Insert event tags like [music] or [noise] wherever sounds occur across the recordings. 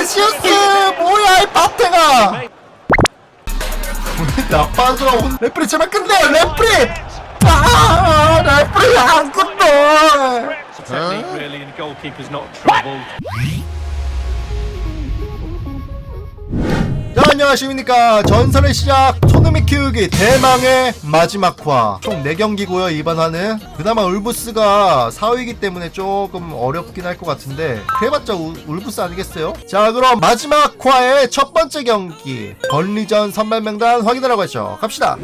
비니시우스 뭐야 이 바테가. 나빠져 레프리 제발 끝내 레프리! 아 레프리 안 끝내. Technique really, and the goalkeeper's not troubled. 자 안녕하십니까. 전설의 시작 손흥민 키우기 대망의 마지막 화 총 4경기고요 이번 화는. 그나마 울부스가 4위이기 때문에 조금 어렵긴 할 것 같은데. 그래봤자 우- 울부스 아니겠어요? 자 그럼 마지막 화의 첫 번째 경기. 번리전 선발 명단 확인하러 가죠. 갑시다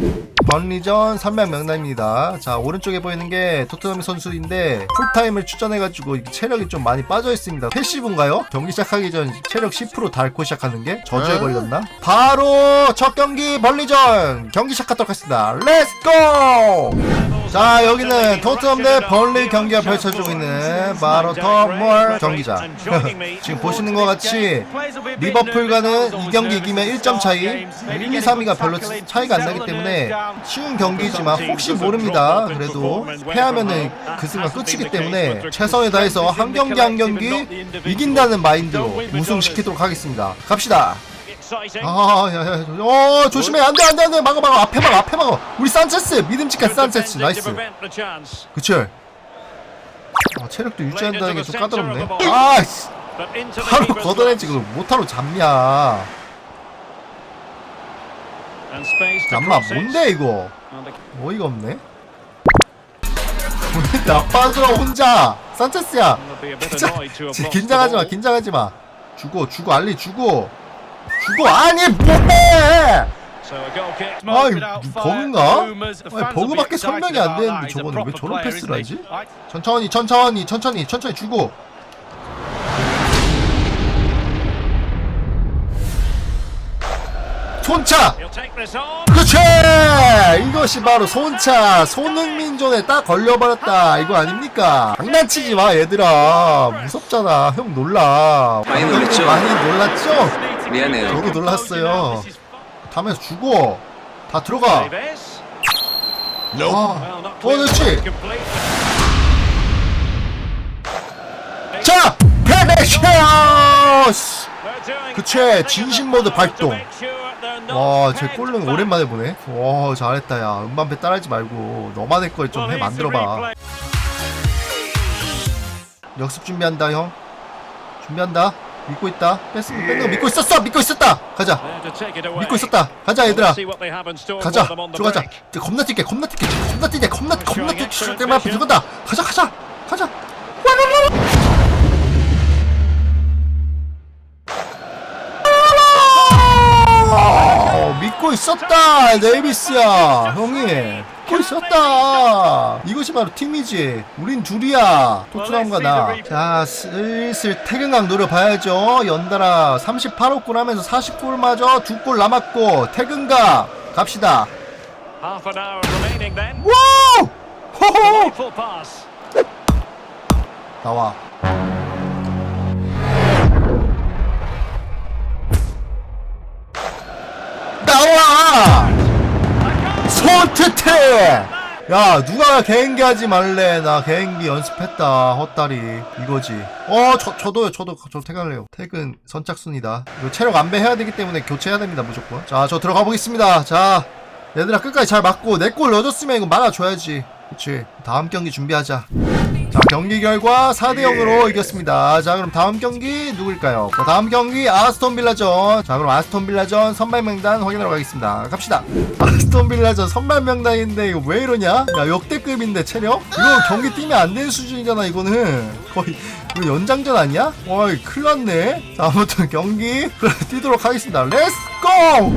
번리전 선발 명단입니다. 자 오른쪽에 보이는 게 토트넘 선수인데 풀타임을 추천해가지고 이게 체력이 좀 많이 빠져 있습니다. 패시브인가요? 경기 시작하기 전 체력 10% 닳고 시작하는 게 저주에 걸렸나? 바로 첫 경기 벌리전 경기 시작하도록 하겠습니다. 렛츠고 자 여기는 토트넘 대 벌리 경기가 펼쳐지고 있는 바로 터멀 경기장. [laughs] 지금 보시는 것 같이 리버풀과는 이 경기 이기면 1점 차이 1, 2, 3위가 별로 차이가 안 나기 때문에 쉬운 경기지만 혹시 모릅니다. 그래도 패하면은 그 순간 끝이기 때문에 최선을 다해서 한 경기 한 경기 이긴다는 마인드로 우승시키도록 하겠습니다. 갑시다 아, 야, 야, 어, 조심해. 안 돼, 안 돼, 안 돼. 막아, 막아. 앞에 막아, 앞에 막아. 우리 산체스. 믿음직한 산체스. 나이스. 그치? 아, 체력도 유지한다는 게 좀 까다롭네. 아, 씨. 바로 걷어내지. 그거 못하러 잡냐. 잠마, 뭔데, 이거? 어이가 없네. 나빠져, 혼자. 산체스야. 진- 긴장하지 마, 긴장하지 마. 죽어, 죽어, 알리 죽어. 죽어, 아니, 뭐해! 아이, 버그인가? 아니, 버그밖에 설명이 안 되는데 저거는 왜 저런 패스를 하지? 천천히, 천천히, 천천히, 천천히 주고. 손차! 그렇지! 이것이 바로 손차! 손흥민존에 딱 걸려버렸다. 이거 아닙니까? 장난치지 마, 얘들아. 무섭잖아. 형 놀라. 많이 놀랬죠? 많이 놀랐죠? 미안해요. 저도 놀랐어요. 다음에서 주고. 다 들어가. 아, 어, 그렇지. 자! 페네시어스! 그치, 진심 모드 발동. 와, 제 골은 오랜만에 보네. 와, 잘했다, 야. 음반배 따라하지 말고, 너만의 걸 좀 해 만들어봐. 역습 준비한다, 형. 준비한다. 믿고 있다. 뺐으면 뺀거 믿고 있었어! 믿고 있었다! 가자. 믿고 있었다. 가자, 얘들아. 가자. 들어가자. 이제 겁나 뛸게, 겁나 뛸게. 겁나 뛰게, 겁나, 겁나 뛰게. 때만 앞에 들어간다. 가자, 가자. 가자. 어, 믿고 있었다 네이비스야 형이 믿고 있었다. 이것이 바로 팀이지. 우린 둘이야. 토트넘과 나 자 슬슬 퇴근각 노려봐야죠. 연달아 38호 골 하면서 40골 마저 두 골 남았고 퇴근각 갑시다. 와우 호호 나와. 나와 손트태 야 누가 개인기 하지 말래. 나 개인기 연습했다. 헛다리. 이거지. 어 저, 저도요. 저도 저 퇴근할래요. 퇴근 선착순이다. 이거 체력 안배 해야 되기 때문에 교체해야 됩니다 무조건. 자 저 들어가 보겠습니다. 자 얘들아 끝까지 잘 맞고 내 골 넣어줬으면 이거 막아줘야지. 그치? 다음 경기 준비하자 자 경기 결과 4대 0으로 이겼습니다. 자 그럼 다음 경기 누구일까요? 자, 다음 경기 아스톤 빌라전. 자 그럼 아스톤 빌라전 선발 명단 확인하러 가겠습니다. 갑시다. [laughs] 아스톤 빌라전 선발 명단인데 이거 왜 이러냐? 야 역대급인데 체력? 이거 경기 뛰면 안 되는 수준이잖아 이거는. 거의 이거 연장전 아니야? 어이 큰일났네. 자 아무튼 경기 뛰도록 하겠습니다. 렛츠고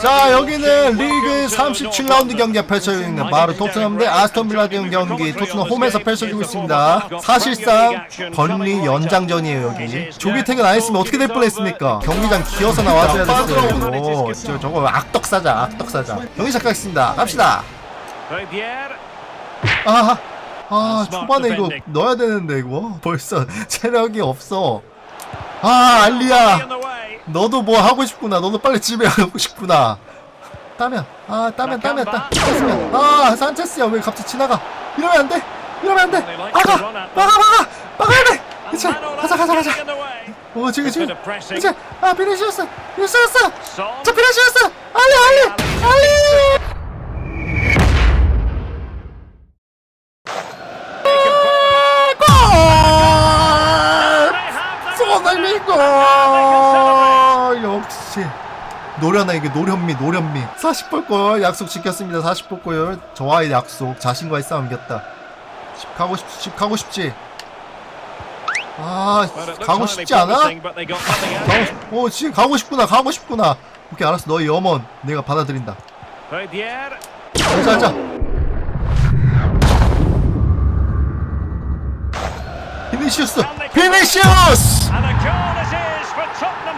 자 여기는 리그 37라운드 경기가 펼쳐지고 있는 바로 토트넘 대 아스톤 빌라 대 경기. 토트넘 홈에서 펼쳐지고 있습니다. 사실상 번리 연장전이에요 여기. 조기 퇴근 안 했으면 어떻게 될 뻔했습니까? 경기장 기어서 나와줘야 됐어요. 진짜 저거 악덕 사자 악덕 사자. 경기 시작하겠습니다. 갑시다. 아, 아 초반에 이거 넣어야 되는데 이거 [laughs] 벌써 체력이 없어 아 알리야 너도 뭐 하고 싶구나. 너도 빨리 집에 [laughs] 가고 싶구나. 따면, 아, 따면, 따면, 따. 따면. 아, 산체스야. 왜 갑자기 지나가? 이러면 안 돼. 이러면 안 돼. 막아, 막아, 막아, 막아야 돼. 그치. 가자, 가자, 가자. 어 지금 지금. 이제 아 비니시우스 Son. 자 비니시우스 알리 알리 알리 노련하 이게 노련미 노련미. 40볼 골 약속 지켰습니다. 40볼 골. 저와의 약속. 자신과의 싸움 이겼다. 집 가고 싶지 집 가고 싶지? 아 가고 싶지 않아? 가고. 싶, 어 지금 가고 싶구나 가고 싶구나. 오케이 알았어. 너의 염원 내가 받아들인다. Rodier. 자자 자. 비니시우스 비니시우스!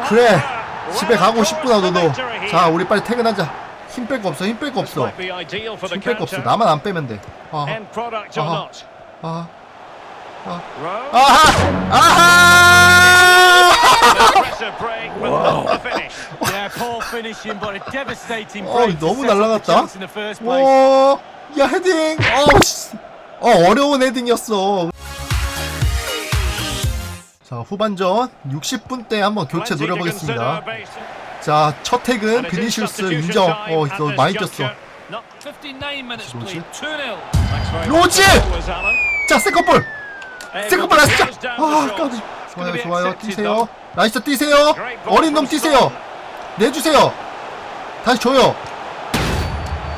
그래. 집에 가고 싶구나 너도. 자 우리 빨리 퇴근하자 힘 뺄 거 없어 힘 뺄 거 없어 힘 뺄 거 없어. 나만 안 빼면 돼 아, Uh-huh. 아. 아하 아하 finishing, but a devastating 어, 너무 날라갔다. chance in the first place. 오, 야 헤딩 어, 씨. 어 어려운 헤딩이었어 자 후반전 60분 때 한번 교체 노려보겠습니다 자첫 is 비니시우스 인정 어 많이. 뛰었어 Not 59 minutes Roach. played, 2 0. thanks very much Roach. as always, Alan. 자 세컨볼 세컨볼 down 아 까비. 좋아요 좋아요 뛰세요 나이스 뛰세요 어린 놈 뛰세요. 내주세요 다시 줘요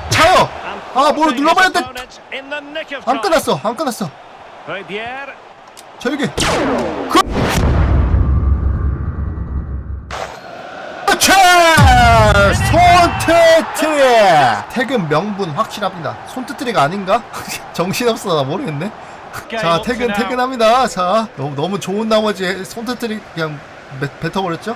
차요 아, nick of 안. 끝났어 안 끝났어. 자 여기 그... 그렇지 손트트리 태근 명분 확실합니다. 손트트리가 아닌가? [laughs] 정신없어 나 모르겠네. 자 퇴근 퇴근합니다. 자 너무 너무 좋은 나머지 손터트리 그냥 뱉- 뱉어버렸죠?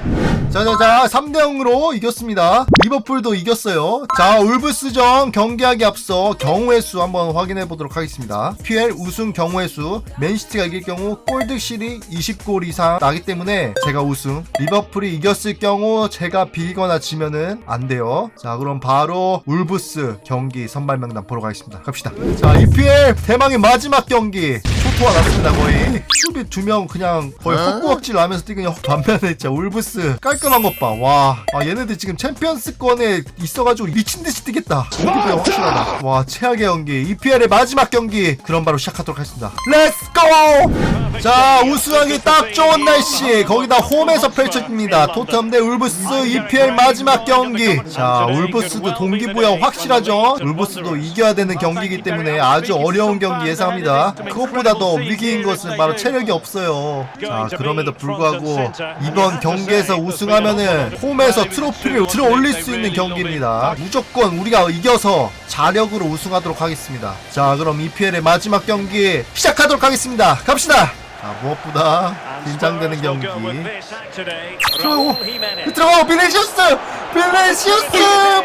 자자자 3대0으로 이겼습니다. 리버풀도 이겼어요. 자 울브스전 경기하기 앞서 경우의 수 한번 확인해 보도록 하겠습니다. PL 우승 경우의 수. 맨시티가 이길 경우 골드실이 20골 이상 나기 때문에 제가 우승. 리버풀이 이겼을 경우 제가 비거나 지면은 안 돼요. 자 그럼 바로 울브스 경기 선발 명단 보러 가겠습니다. 갑시다. 자 EPL 대망의 마지막 경기. 초토화 났습니다 거의. 수비 두 명 그냥 거의 헛구역질 하면서 뛰고 반 면에 진짜 울브스 깔끔한 것 봐 와. 아, 얘네들 지금 챔피언스권에 있어가지고 미친 듯이 뛰겠다. 공기부여 확실하다. 와 최악의 경기. EPL의 마지막 경기. 그럼 바로 시작하도록 하겠습니다. 렛츠 고 자 우승하기 딱 좋은 날씨. 거기다 홈에서 펼쳐집니다. 토트넘 대 울브스 EPL 마지막 경기. 자 울브스도 동기부여 확실하죠? 울브스도 이겨야 되는 경기이기 때문에 아주 어려운 경기 예상합니다. 그것보다 더 위기인 것은 바로 체력이 없어요. 자 그럼에도 불구하고 이번 경기에서 우승하면은 홈에서 트로피를 들어 올릴 수 있는 경기입니다. 무조건 우리가 이겨서 자력으로 우승하도록 하겠습니다. 자 그럼 EPL의 마지막 경기 시작하도록 하겠습니다. 갑시다! 자 무엇보다 긴장되는 경기. 들어가고 들어가고 비네시우스! 비네시우스!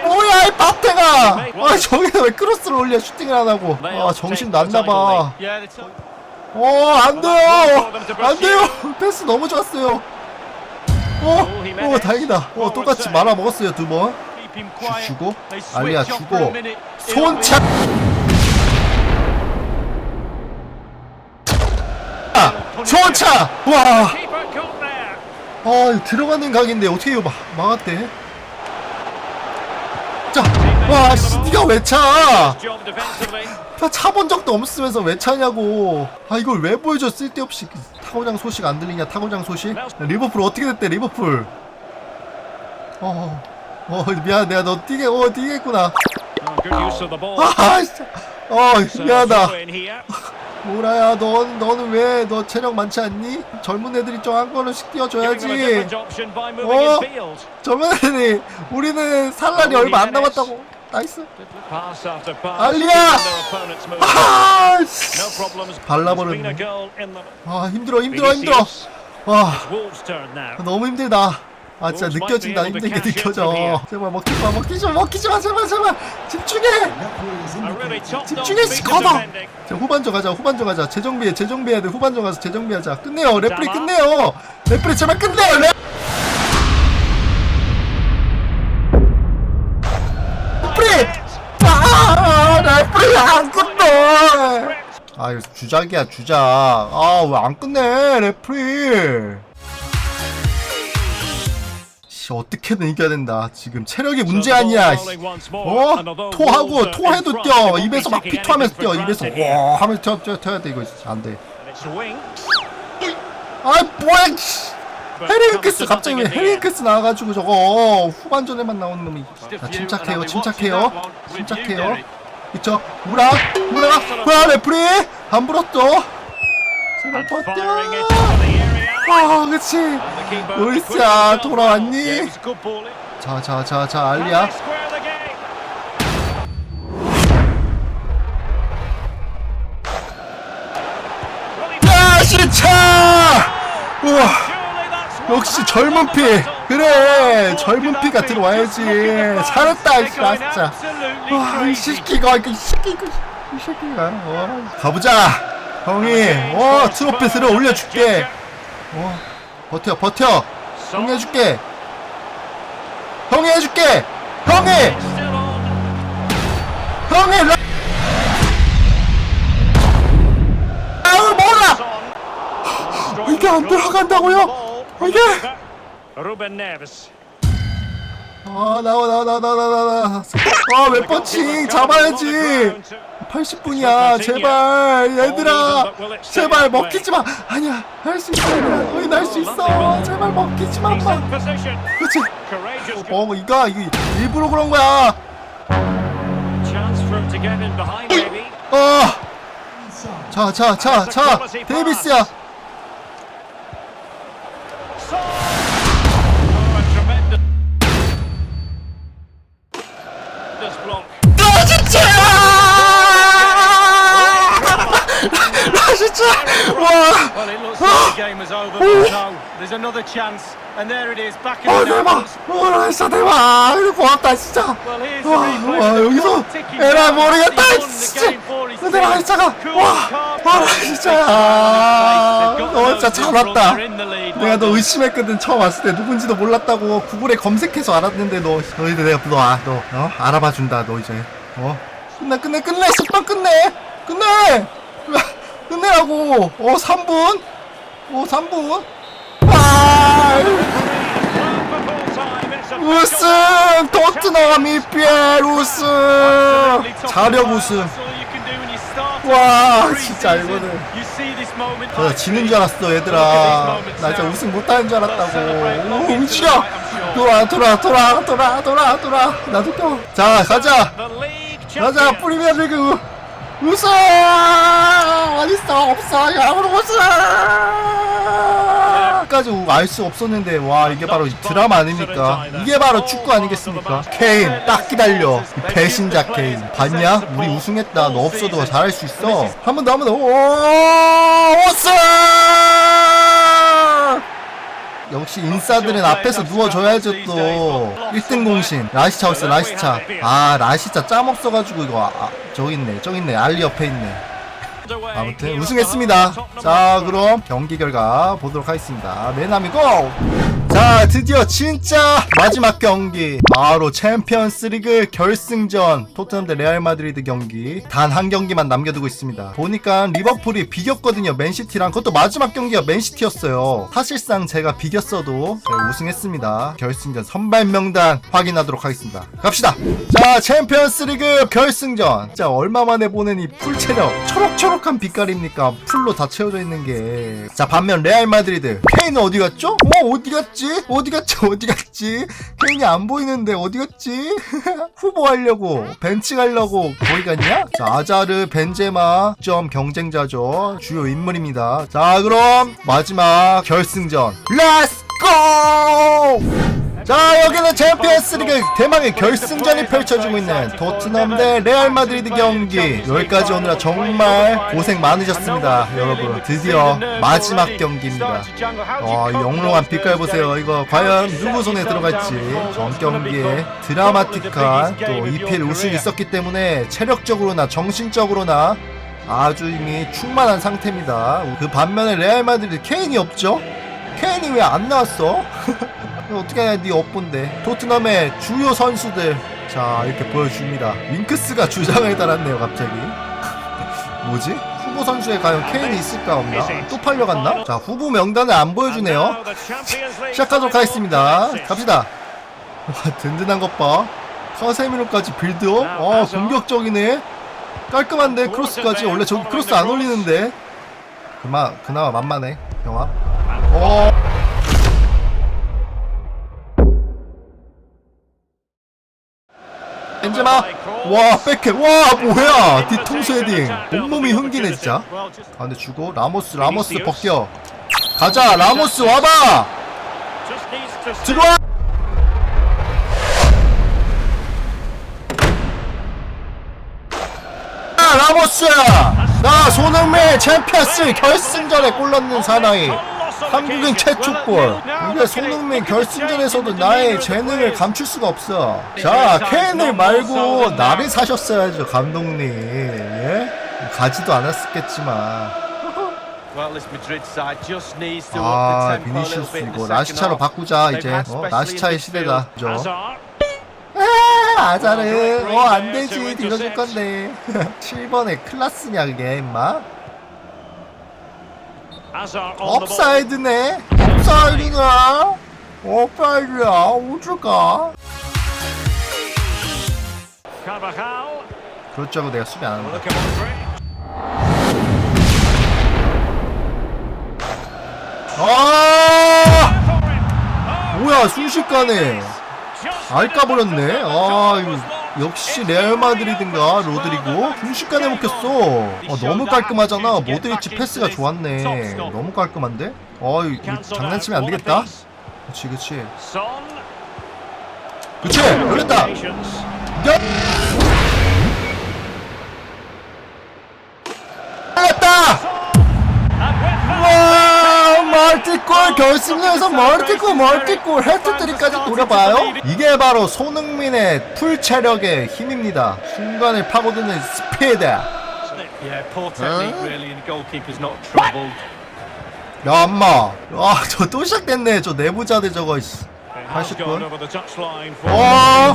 뭐야 이 바테가! 아 저기서 왜 크로스를 올려 슈팅을 안 하고? 아 정신 났나봐. Yeah, the top. 어 안돼요. 안 돼요. 패스 너무 좋았어요 어, 어 다행이다 어 똑같이 말아 먹었어요 두번 Keep him quiet. 주고 a 주고. 손차 아, 손차 와. 아, 들어가는 각인데 어떻게 이거 막, 막았대? 자, 와, 씨, 니가 왜 차? 나 차 본 적도 없으면서 왜 차냐고. 아, 이걸 왜 보여줘? 쓸데없이. 그 타고장 소식 안 들리냐? 타고장 소식? 리버풀 어떻게 됐대, 리버풀? 어, 어, 미안, 내가 너 뛰게, 어, 뛰겠구나. 아, 진짜. 어, 미안하다. 모라야, 넌, 너는 왜, 너 체력 많지 않니? 젊은 애들이 좀 한 걸음씩 뛰어줘야지. field. 젊은 애들이, 우리는 살 날이 얼마 안 남았다고. 나이스. 알리야! 아. 발라버렸네. 아, 힘들어, 힘들어, 힘들어. 와, now. 너무 힘들다. 아, 진짜 느껴진다. 힘든 게 느껴져. 제발 먹지 마, 먹지 마, 먹지 마, 제발, 제발. 집중해. 집중해, 씨, 걷어. 자, 후반전 가자, 후반전 가자. 재정비해, 재정비해야 돼. 후반전 가서 재정비하자. 끝내요, 레프리 자, 끝내요. 레프리 제발 끝내요, 레. 레프리. 아, 레프리 안 끝내. 아, 이거 주작이야, 주작. 아, 왜 안 끝내, 레프리. 씨, 어떻게든 이겨야 된다. 지금 체력이 문제 아니야. 씨. 어? 토하고 토해도 뛰어. 입에서 막 피토하면서 뛰어. 입에서 와 하면서 뛰어, 뛰어, 뛰어야 돼 이거 진짜 안 돼. 아 뭐야? 씨. 헤링크스 갑자기 왜 헤링크스 나와가지고 저거 후반전에만 나오는 놈이. 자 침착해요, 침착해요, 침착해요. 그쵸? 무라, 무라, 무라 레프리 안 불었어. 제발 버텨. 아, 그치. 울스야, 돌아왔니? 자, 자, 자, 자, 알리야. 야, 시차! 우와, 역시 젊은 피. 그래, 젊은 피가 들어와야지. 씨야, 진짜. 와, 이 새끼가, 이 새끼가, 이 새끼가. 어. 가보자, 형이. 어, 트로피 들어 올려줄게. 어, 버텨, 버텨. 형이 해줄게. 형이 해줄게. 형이, 형이. 라... 아우 몰라. 이게 안 들어간다고요? 이게? Ruben Neves. 아 나와 나와 나와 나와 나와. 아몇 번씩 잡아야지. 80분이야 제발 얘들아 제발 먹히지 마 아니야 할 수 있어 너희 날수 있어 제발 먹히지 마 엄마. 그렇지. 어 이거 이거 일부러 그런 거야. 어자자자자 데이비스야 back in 어 the 대박. 와 진짜 대박 이거 고맙다 진짜 와. 와 여기서 에라 won the 진짜 얘들아 team. 진짜가 와와 focused, 진짜 너 진짜 잘 왔다. 내가 너. 의심했거든 처음 왔을 때 누군지도 몰랐다고 구글에 검색해서 알았는데 너 너희들 내가 너아너 어? 알아봐 준다 너 이제 어 끝내 끝내 끝내 10번 끝내 끝내 끝내라고 어 3분 어 3분 아 One for full time. It's a 우승 토트넘 EPL 우승 자력 우승 와 진짜. 이거는 저 지는 줄 알았어 얘들아 나 진짜 우승 못하는 줄 알았다고 오 움직여 돌아 돌아 돌아 돌아 돌아 돌아 나도 껴자 가자 The league 가자 champion. 프리미어리그 우승 어딨어 없어 야구로 우승 까지 알 수 없었는데 와 이게 바로 드라마 아닙니까 이게 바로 축구 아니겠습니까 케인 딱 기다려 이 배신자 케인 봤냐 우리 우승했다 너 없어도 잘할 수 있어 한 번 더 한 번더오 우승 역시 인싸들은 앞에서 누워줘야죠 또. 1등 공신. 라시차 없어 라시차. 아 라시차 짬 없어가지고 이거 아, 저기 있네 저기 있네. 알리 옆에 있네. 아무튼 우승했습니다. 자 그럼 경기 결과 보도록 하겠습니다. 맨함이 고! 자 드디어 진짜 마지막 경기. 바로 챔피언스 리그 결승전. 토트넘 대 레알 마드리드 경기. 단 한 경기만 남겨두고 있습니다. 보니까 리버풀이 비겼거든요 맨시티랑. 그것도 마지막 경기가 맨시티였어요. 사실상 제가 비겼어도 우승했습니다. 결승전 선발 명단 확인하도록 하겠습니다. 갑시다. 자 챔피언스 리그 결승전. 진짜 얼마 만에 보는 이 풀체력. 초록초록한 빛깔입니까? 풀로 다 채워져 있는 게 자 반면 레알 마드리드. 케인은 어디 갔죠? 어 어디 갔지? 어디 갔지? 어디 갔지? 케인이 안 보이는데 어디 갔지? [laughs] 후보 하려고 벤치 가려고 거기 갔냐? 자 아자르 벤제마 점 경쟁자죠 주요 인물입니다 자 그럼 마지막 결승전 렛츠 고! 자 여기는 챔피언스 리그 대망의 결승전이 펼쳐지고 있는 토트넘 대 레알 마드리드 경기 여기까지 오느라 정말 고생 많으셨습니다 여러분 드디어 마지막 경기입니다 와, 이 영롱한 빛깔 보세요. 이거 과연 누구 손에 들어갈지. 전 경기에 드라마틱한 또 EPL 우승이 있었기 때문에 체력적으로나 정신적으로나 아주 이미 충만한 상태입니다. 그 반면에 레알 마드리드 케인이 없죠? 케인이 왜 안 나왔어? [laughs] 어떻게 해야 네 업본데 토트넘의 주요 선수들 자 이렇게 보여줍니다 윙크스가 주장을 달았네요 갑자기 [laughs] 뭐지? 후보 선수에 과연 케인이 있을까 없나? 또 팔려갔나? 자 후보 명단을 안 보여주네요. 시작하도록 하겠습니다. 갑시다. 와 [laughs] 든든한 것 봐. 카세미로까지 빌드업. 어 공격적이네. 깔끔한데 크로스까지 원래 저기 크로스 안 올리는데. 그마 그나마 만만해 영화. 어. 벤제마. 와 백해. 와 뭐야? 뒤통수 헤딩. 온몸이 흥기네 진짜. 가운데 주고. 라모스 라모스 벗겨. 가자. 라모스 와봐. 들어와. 아, 라모스. 나 손흥민 챔피언스 결승전에 골 넣는 사나이 한국인 최초 골. 이게 손흥민 결승전에서도 나의 재능을 감출 수가 없어. 자 케인을 말고 나를 사셨어야죠 감독님. 예? 가지도 않았겠지만. 아 비니시우스 이거 라시차로. 바꾸자 이제. 어, 라시차의 시대다. 그죠? 아, 아자르. 어 안되지. 들려줄 건데. [laughs] [laughs] 7번에 클라스냐 그게 임마 업사이드네. 업사이드나 업사이드야. 어쩔까? Carvajal. 그렇다고 내가 수비 안 Modric. 아. 뭐야 순식간에. 알까 버렸네. 아 이거 역시 레알 마드리드인가 로드리고 순식간에 먹혔어 어, 너무 깔끔하잖아 모드리치 패스가 좋았네 너무 깔끔한데 어 이거 장난치면 안 out. One 되겠다 apiece. 그치 그치. 그치 열렸다 Patience. 멀티골 결승전에서 멀티골 멀티골 헤트트릭까지 노려봐요 이게 바로 손흥민의 풀 체력의 힘입니다 순간을 파고드는 스피드 야. 엄마 아저 또 시작됐네 저 내부자들 저거 씨. has 80분. gone over the touchline for 어.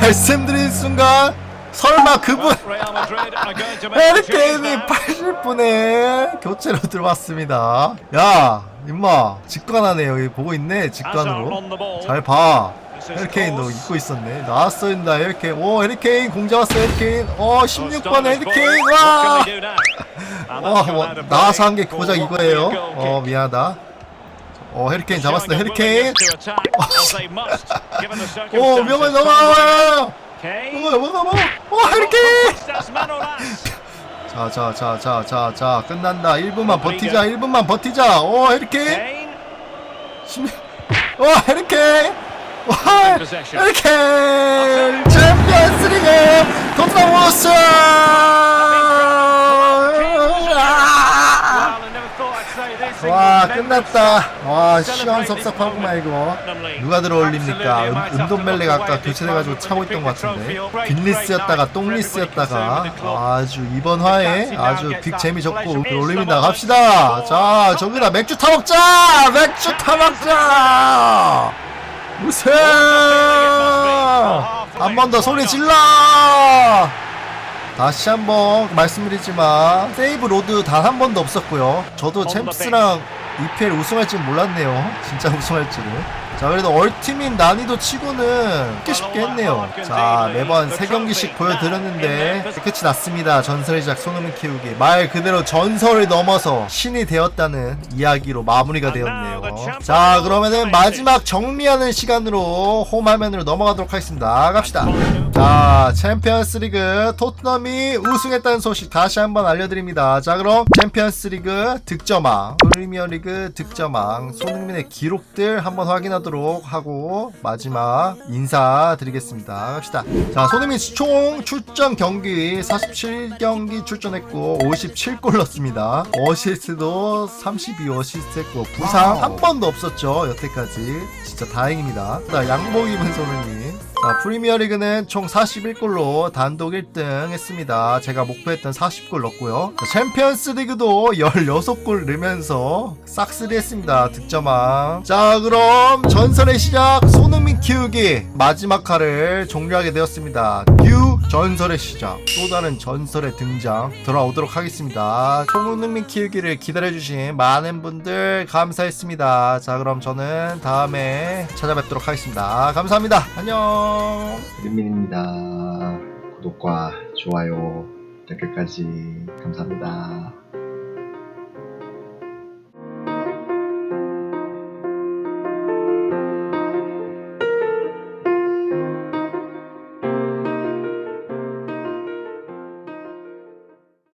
말씀드린 순간 설마 그분 헤리케인이 now. 80분에 교체로 들어왔습니다. 야 임마 직관하네 여기 보고 있네 직관으로. Ball. 잘봐. 헤리케인 너 잊고 있었네. 나왔어 인다 헤리케인 오 헤리케인 공 잡았어 헤리케인 어 16번 헤리케인 와. 어, [laughs] 뭐, 나와서 한 게 고작 이거예요? 어 미안하다. 어 헤리케인 잡았어 헤리케인 오 명을 넘어 넘어 넘어 넘어 오 헤리케인 자자자자자자 끝난다. 1분만 버티자 1분만 버티자. 오 헤리케인 16... 오 헤리케인 와 헤리케인 챔피언스 리그 토트넘 호스 와 끝났다. 와 시원섭섭하구만 이거. 누가 들어올립니까? 은- 은돈멜레가 아까 교체돼가지고 차고 있던 것 같은데. 빈리스였다가 똥리스였다가. 아주 이번 화에 아주 빅 재미 적고 올립니다 갑시다. 자 저기다 맥주 타먹자! 맥주 타먹자! 우세 한번 더 소리 질러 다시 한번 말씀드리지만 세이브 로드 단 한 번도 없었고요. 저도 챔스랑 EPL 우승할 줄 몰랐네요. 진짜 우승할 줄은. 자 그래도 얼티민 난이도 치고는 쉽게 쉽게 했네요. 자 매번 세 경기씩 보여드렸는데 끝이 났습니다. 전설의 작 손흥민 키우기 말 그대로 전설을 넘어서 신이 되었다는 이야기로 마무리가 되었네요. 자 그러면은 마지막 정리하는 시간으로 홈화면으로 넘어가도록 하겠습니다. 갑시다. 자 챔피언스 리그 토트넘이 우승했다는 소식 다시 한번 알려드립니다. 자 그럼 챔피언스 리그 득점왕, 프리미어 리그 득점왕 손흥민의 기록들 한번 확인하도록 하고 마지막 인사드리겠습니다. 갑시다. 자 손흥민 총 출전 경기 47경기 출전했고 57골 넣었습니다. 어시스트도 32어시스트 했고 부상 한 번도 없었죠 여태까지 진짜 다행입니다. 자 양복 입은 손흥민. 자, 프리미어리그는 총 41골로 단독 1등 했습니다. 제가 목표했던 40골 넣었고요. 자, 챔피언스 리그도 16골 넣으면서 싹쓸이 했습니다. 득점왕. 자, 그럼 전설의 시작 손흥민 키우기 마지막 화를 종료하게 되었습니다. 뉴 전설의 시작 또 다른 전설의 등장 돌아오도록 하겠습니다. 총흥민 키우기를 기다려주신 많은 분들 감사했습니다. 자 그럼 저는 다음에 찾아뵙도록 하겠습니다. 감사합니다. 안녕. 린민입니다. 구독과 좋아요, 댓글까지 감사합니다.